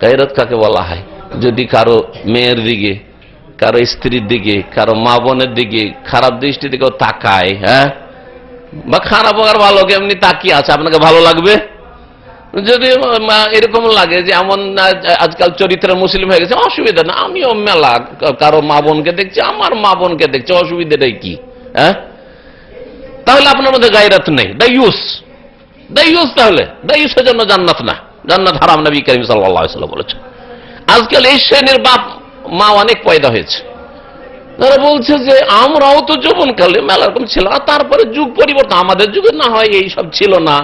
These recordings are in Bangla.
গাইরত কাকে বলা হয়? যদি কারও মেয়ের দিকে, কারও স্ত্রীর দিকে, কারও মা বোনের দিকে, খারাপ দৃষ্টি দিকেও তাকায় হ্যাঁ? বা খারাপ আর ভালো এমনি তাকিয়ে আছে, আপনাকে ভালো লাগবে? যদি এরকম লাগে যে এমন আজকাল চরিত্রের মুসলিম হয়ে গেছে, অসুবিধা না, আমিও মেলা কারও মা বোনকে দেখছি, আমার মা বোনকে দেখছি, অসুবিধাটাই কি হ্যাঁ? তাহলে আপনার মধ্যে গায়রাত নেই দাইয়ুস দাইয়ুস তাহলে দাইয়ুসের জন্য জান্নাত না। জান্নাত হারাম নবী করিম সাল্লাল্লাহু আলাইহি ওয়াসাল্লাম বলেছেন। আজকাল এই শ্রেণির বাপ, মা অনেক পয়দা হয়েছে। তারা বলছে যে, আমরাও তো যৌবনকালে মেলা ছিল আর তারপরে যুগ পরিবর্তন, আমাদের যুগে না হয় এই সব ছিল না।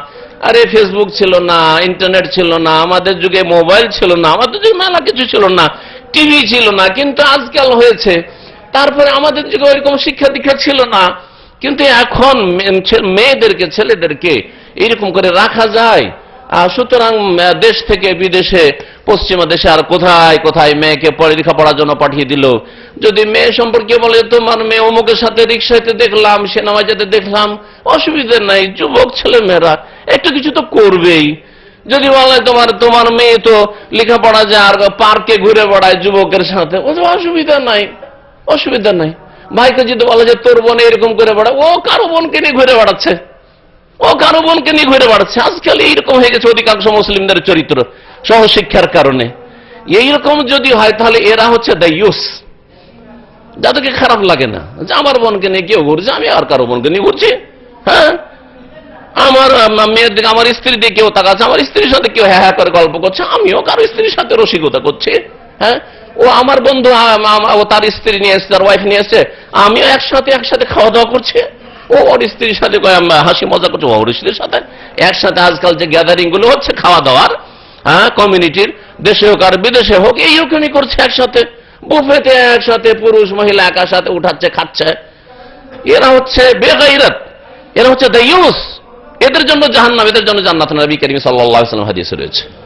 আরে ফেসবুক ছিল না ইন্টারনেট ছিল না, আমাদের যুগে মোবাইল ছিল না, আমাদের যুগে মেলা কিছু ছিল না টিভি ছিল না। কিন্তু আজকাল হয়েছে, তারপরে আমাদের যুগে ওইরকম শিক্ষা দীক্ষা ছিল না। কিন্তু এখন মেয়েদেরকে, ছেলেদেরকে এরকম করে রাখা যায়। সুতরাং দেশ থেকে বিদেশে, পশ্চিমা দেশে আর কোথায় কোথায় মেয়েকে পড়ে লেখাপড়ার জন্য পাঠিয়ে দিল? যদি মেয়ে সম্পর্কে বলে, তোমার মেয়ে অমুকের সাথে রিক্সাতে দেখলাম সিনেমা যেতে দেখলাম, অসুবিধা নাই, যুবক ছেলে মেয়েরা একটু কিছু তো করবেই। যদি বলে, তোমার তোমার মেয়ে তো লেখাপড়া যায় আর পার্কে ঘুরে বেড়ায় যুবকের সাথে, ও অসুবিধা নাই অসুবিধা নাই। ভাইকে যদি বলে যে, তোর বোন এরকম করে বেড়ায়, ও কারও বোনকে নিয়ে ঘুরে বেড়াচ্ছে? ও কারও বোনকে নিয়ে ঘুরে বেড়াচ্ছে আজকাল এইরকম হয়ে গেছে অধিকাংশ মুসলিমদের চরিত্র সহশিক্ষার কারণে। এইরকম যদি হয়, তাহলে এরা হচ্ছে দায়ুস যাদেরকে খারাপ লাগে না। যে আমার বোনকে নিয়ে কেউ ঘুরছে, আমি আর কারও বোনকে নিয়ে ঘুরছি। হ্যাঁ? আমার মেয়ের দিকে, আমার স্ত্রীর দিকে কেউ তাকাচ্ছে, আমার স্ত্রীর সাথে কেউ হ্যাঁ হ্যাঁ করে গল্প করছে, আমিও কারও স্ত্রীর সাথে রসিকতা করছি। হ্যাঁ? ও আমার বন্ধু ও তার স্ত্রী নিয়ে এসছে, তার ওয়াইফ নিয়ে এসছে, আমিও একসাথে একসাথে খাওয়া দাওয়া করছি। ও ওর স্ত্রীর সাথে কয়, আম, হাসি মজা করছে। ওর স্ত্রীর সাথে। একসাথে আজকাল যে গ্যাদারিংগুলো হচ্ছে খাওয়া দাওয়ার হ্যাঁ কমিউনিটির দেশে হোক আর বিদেশে হোক এই ওখানে করছে একসাথে। বুফেতে একসাথে পুরুষ মহিলা একার সাথে উঠাচ্ছে খাচ্ছে। এরা হচ্ছে বেগাইরাত। এরা হচ্ছে দ্য ইউস এদের জন্য জাহান্নাম এদের জন্য জান্নাত। নবী করিম সাল্লাল্লাহু আলাইহি ওয়াসাল্লাম হাদিসে রয়েছে।